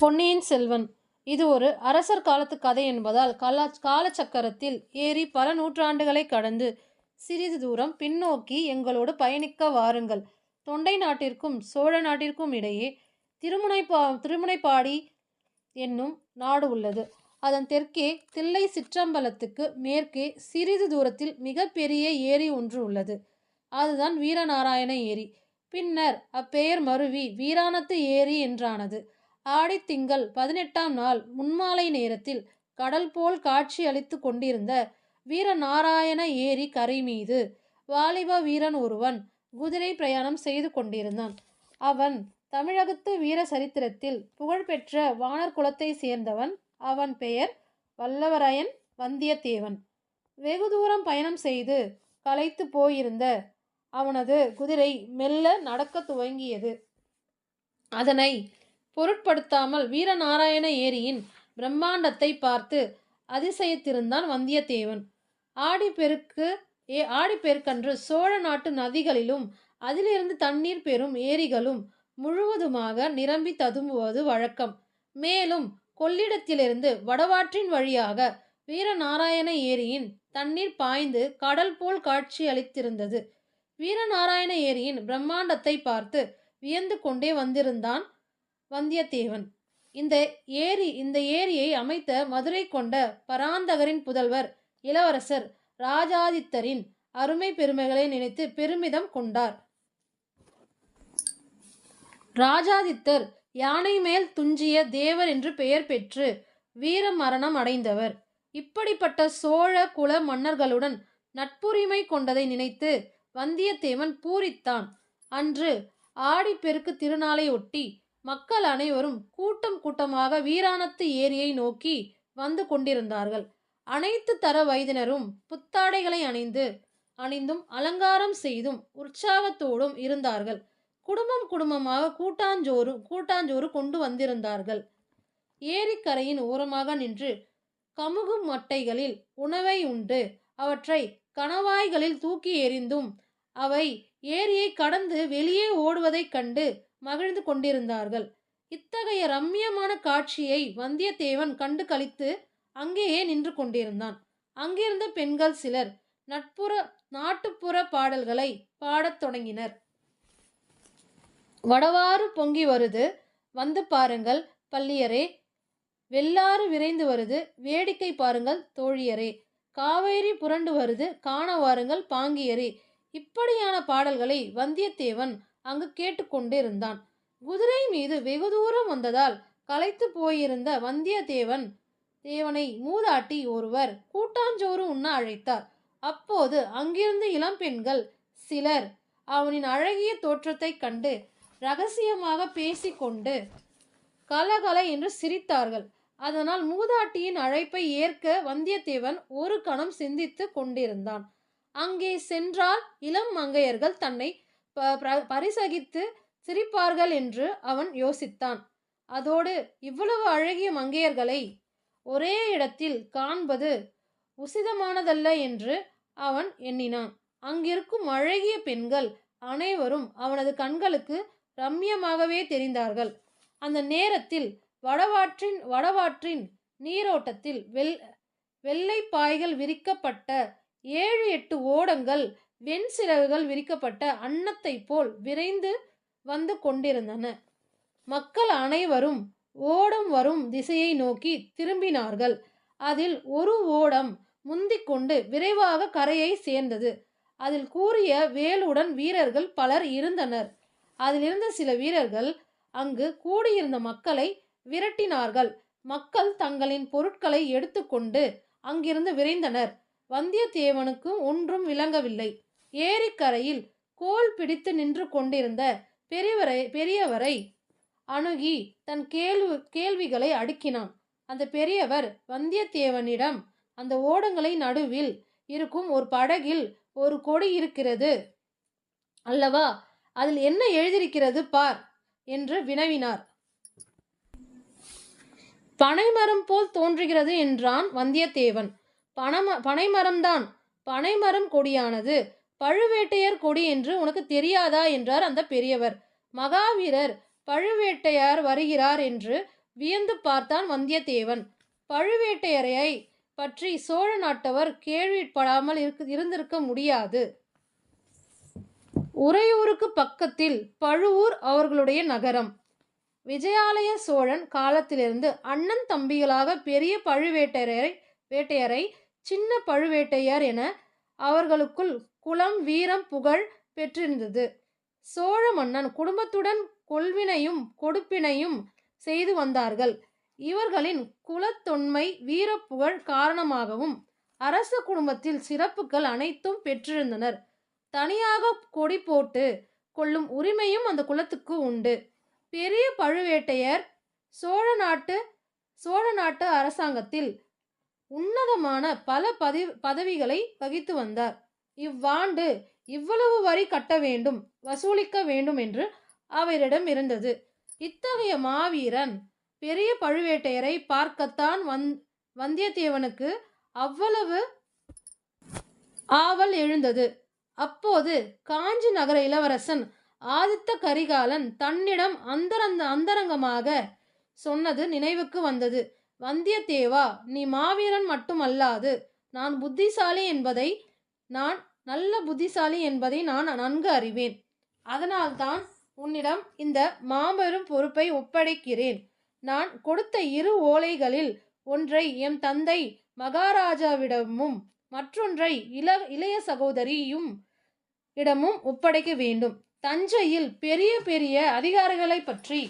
பொன்னியின் செல்வன். இது ஒரு அரசர் காலத்து கதை என்பதால் கலா காலச்சக்கரத்தில் ஏறி பல நூற்றாண்டுகளை கடந்து சிறிது தூரம் பின்னோக்கி எங்களோடு பயணிக்க வாருங்கள். தொண்டை நாட்டிற்கும் சோழ நாட்டிற்கும் இடையே திருமுனைப்பா திருமுனைப்பாடி என்னும் நாடு உள்ளது. அதன் தெற்கே தில்லை சிற்றம்பலத்துக்கு மேற்கே சிறிது தூரத்தில் மிகப்பெரிய ஏரி ஒன்று உள்ளது. அதுதான் வீரநாராயண ஏரி. பின்னர் அப்பெயர் மருவி வீராணத்து ஏரி என்றானது. ஆடித்திங்கள் பதினெட்டாம் நாள் முன்மாலை நேரத்தில் கடல் போல் காட்சி அளித்து கொண்டிருந்த வீரநாராயண ஏரி கரை மீது வாலிப வீரன் ஒருவன் குதிரை பிரயாணம் செய்து கொண்டிருந்தான். அவன் தமிழகத்து வீர சரித்திரத்தில் புகழ்பெற்ற வானர் குலத்தை சேர்ந்தவன். அவன் பெயர் வல்லவரையன் வந்தியத்தேவன். வெகு தூரம் பயணம் செய்து களைத்து போயிருந்த அவனது குதிரை மெல்ல நடக்கத் துவங்கியது. அதனை பொருட்படுத்தாமல் வீரநாராயண ஏரியின் பிரம்மாண்டத்தை பார்த்து அதிசயித்திருந்தான் வந்தியத்தேவன். ஆடிப்பெருக்கு ஏ ஆடிப்பெருக்கன்று சோழ நாட்டு நதிகளிலும் அதிலிருந்து தண்ணீர் பெறும் ஏரிகளும் முழுவதுமாக நிரம்பி ததும்புவது வழக்கம். மேலும் கொள்ளிடத்திலிருந்து வடவாற்றின் வழியாக வீரநாராயண ஏரியின் தண்ணீர் பாய்ந்து கடல் போல் காட்சி அளித்திருந்தது. வீரநாராயண ஏரியின் பிரம்மாண்டத்தை பார்த்து வியந்து கொண்டே வந்திருந்தான் வந்தியத்தேவன். இந்த ஏரி இந்த ஏரியை அமைத்த மதுரை கொண்ட பராந்தகரின் புதல்வர் இளவரசர் ராஜாதித்தரின் அருமை பெருமைகளை நினைத்து பெருமிதம் கொண்டார். ராஜாதித்தர் யானை மேல் துஞ்சிய தேவர் என்று பெயர் பெற்று வீர மரணம் அடைந்தவர். இப்படிப்பட்ட சோழ குல மன்னர்களுடன் நட்புரிமை கொண்டதை நினைத்து வந்தியத்தேவன் பூரித்தான். அன்று ஆடிப்பெருக்கு திருநாளையொட்டி மக்கள் அனைவரும் கூட்டம் கூட்டமாக வீராணத்து ஏரியை நோக்கி வந்து கொண்டிருந்தார்கள். அனைத்து தர வயதினரும் புத்தாடைகளை அணிந்து அணிந்தும் அலங்காரம் செய்தும் உற்சாகத்தோடும் இருந்தார்கள். குடும்பம் குடும்பமாக கூட்டாஞ்சோறு கூட்டாஞ்சோறு கொண்டு வந்திருந்தார்கள். ஏரிக்கரையின் ஓரமாக நின்று கமுகு மட்டைகளில் உணவை உண்டு அவற்றை கணவாய்களில் தூக்கி எறிந்தும் அவை ஏரியை கடந்து வெளியே ஓடுவதைக் கண்டு மகிழ்ந்து கொண்டிருந்தார்கள். இத்தகைய ரம்மியமான காட்சியை வந்தியத்தேவன் கண்டு கழித்து அங்கேயே நின்று கொண்டிருந்தான். அங்கிருந்த பெண்கள் சிலர் நட்புற நாட்டுப்புற பாடல்களை பாடத் தொடங்கினர். வடவாறு பொங்கி வருது வந்து பாருங்கள் பள்ளியரே. வெள்ளாறு விரைந்து வருது வேடிக்கை பாருங்கள் தோழியரே. காவேரி புரண்டு வருது காண வாருங்கள் பாங்கியரே. இப்படியான பாடல்களை வந்தியத்தேவன் அங்கு கேட்டுக்கொண்டிருந்தான். குதிரை மீது வெகு தூரம் வந்ததால் களைத்து போயிருந்த வந்தியத்தேவன் தேவனை மூதாட்டி ஒருவர் கூட்டாஞ்சோறு உண்ண அழைத்தார். அப்போது அங்கிருந்து இளம்பெண்கள் சிலர் அவனின் அழகிய தோற்றத்தைக் கண்டு ரகசியமாக பேசிக்கொண்டு கலகல என்று சிரித்தார்கள். அதனால் மூதாட்டியின் அழைப்பை ஏற்க வந்தியத்தேவன் ஒரு கணம் சிந்தித்து கொண்டிருந்தான். அங்கே சென்றால் இளம் மங்கையர்கள் தன்னை பரிசகித்து சிரிப்பார்கள் என்று அவன் யோசித்தான். அதோடு இவ்வளவு அழகிய மங்கையர்களை ஒரே இடத்தில் காண்பது உசிதமானதல்ல என்று அவன் எண்ணினான். அங்கிருக்கும் அழகிய பெண்கள் அனைவரும் அவனது கண்களுக்கு ரம்மியமாகவே தெரிந்தார்கள். அந்த நேரத்தில் வடவாற்றின் வடவாற்றின் நீரோட்டத்தில் வெள் வெள்ளை பாய்கள் விரிக்கப்பட்ட ஏழு எட்டு ஓடங்கள் வெண்சிறகுகள் விரிக்கப்பட்ட அன்னத்தைப் போல் விரைந்து வந்து கொண்டிருந்தன. மக்கள் அனைவரும் ஓடம் வரும் திசையை நோக்கி திரும்பினார்கள். அதில் ஒரு ஓடம் முந்திக் கொண்டு விரைவாக கரையை சேர்ந்தது. அதில் கூறிய வேலுடன் வீரர்கள் பலர் இருந்தனர். அதிலிருந்த சில வீரர்கள் அங்கு கூடியிருந்த மக்களை விரட்டினார்கள். மக்கள் தங்களின் பொருட்களை எடுத்துக்கொண்டு அங்கிருந்து விரைந்தனர். வந்தியத்தேவனுக்கு ஒன்றும் விளங்கவில்லை. ஏரிக்கரையில் கோல் பிடித்து நின்று கொண்டிருந்த பெரியவரை பெரியவரை அணுகி தன் கேள்வி கேள்விகளை அடுக்கினான். அந்த பெரியவர் வந்தியத்தேவனிடம் அந்த ஓடங்களை நடுவில் இருக்கும் ஒரு படகில் ஒரு கொடி இருக்கிறது அல்லவா? அதில் என்ன எழுதியிருக்கிறது பார்? என்று வினவினார். பனைமரம் போல் தோன்றுகிறது என்றான் வந்தியத்தேவன். பனம பனைமரம்தான். பனைமரம் கொடியானது. பழுவேட்டையர் கொடி என்று உனக்கு தெரியாதா? என்றார் அந்த பெரியவர். மகாவீரர் பழுவேட்டையார் வருகிறார் என்று வியந்து பார்த்தான் வந்தியத்தேவன். பழுவேட்டையரை பற்றி சோழ நாட்டவர் கேள்விப்படாமல் இருக்கு இருந்திருக்க முடியாது. உறையூருக்கு பக்கத்தில் பழுவூர் அவர்களுடைய நகரம். விஜயாலய சோழன் காலத்திலிருந்து அண்ணன் தம்பிகளாக பெரிய பழுவேட்டையரை வேட்டையரை சின்ன பழுவேட்டையர் என அவர்களுக்குள் குலம் வீரம் புகழ் பெற்றிருந்தது. சோழ மன்னன் குடும்பத்துடன் கொள்வினையும் கொடுப்பினையும் செய்து வந்தார்கள். இவர்களின் குலத்தொன்மை வீரப்புகழ் காரணமாகவும் அரச குடும்பத்தில் சிறப்புகள் அனைத்தும் பெற்றிருந்தனர். தனியாக கொடி போட்டு கொள்ளும் உரிமையும் அந்த குலத்துக்கு உண்டு. பெரிய பழுவேட்டையர் சோழ நாட்டு சோழ நாட்டு அரசாங்கத்தில் உன்னதமான பல பதி பதவிகளை வகித்து வந்தார். இவ்வாண்டு இவ்வளவு வரி கட்ட வேண்டும் வசூலிக்க வேண்டும் என்று அவரிடம் இருந்தது. இத்தகைய மாவீரன் பெரிய பழுவேட்டையரை பார்க்கத்தான் வந் வந்தியத்தேவனுக்கு அவ்வளவு ஆவல் எழுந்தது. அப்போது காஞ்சி நகர இளவரசன் ஆதித்த கரிகாலன் தன்னிடம் அந்தரந்த அந்தரங்கமாக சொன்னது நினைவுக்கு வந்தது. வந்தியத்தேவா நீ மாவீரன் மட்டுமல்லாது நான் புத்திசாலி என்பதை நான் நல்ல புத்திசாலி என்பதை நான் நன்கு அறிவேன். அதனால்தான் உன்னிடம் இந்த மாபெரும் பொறுப்பை ஒப்படைக்கிறேன். நான் கொடுத்த இரு ஓலைகளில் ஒன்றை எம் தந்தை மகாராஜாவிடமும் மற்றொன்றை இள இளைய சகோதரியும் இடமும் ஒப்படைக்க வேண்டும். தஞ்சையில் பெரிய பெரிய அதிகாரிகளை பற்றி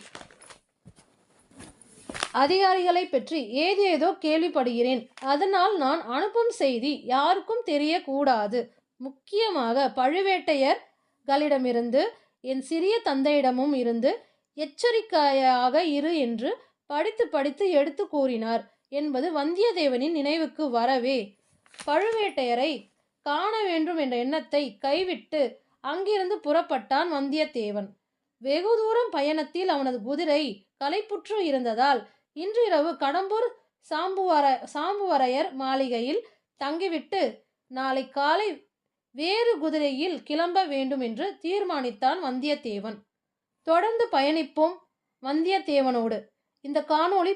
அதிகாரிகளை பற்றி ஏதேதோ கேள்விப்படுகிறேன். அதனால் நான் அனுப்பும் செய்தி யாருக்கும் தெரியக்கூடாது. முக்கியமாக பழுவேட்டையர்களிடமிருந்து என் சிறிய தந்தையிடமும் இருந்து எச்சரிக்கையாக இரு என்று படித்து படித்து எடுத்து கூறினார் என்பது வந்தியத்தேவனின் நினைவுக்கு வரவே. பழுவேட்டையரை காண வேண்டும் என்ற எண்ணத்தை கைவிட்டு அங்கிருந்து புறப்பட்டான் வந்தியத்தேவன். வெகு தூரம் பயணத்தில் அவனது குதிரை களைப்புற்று இருந்ததால் இன்றிரவு கடம்பூர் சாம்புவர சாம்புவரையர் மாளிகையில் தங்கிவிட்டு நாளை காலை வேறு குதிரையில் கிளம்ப வேண்டும் என்று தீர்மானித்தான் வந்தியத்தேவன். தொடர்ந்து பயணிப்போம் வந்தியத்தேவனோடு. இந்த காணொளி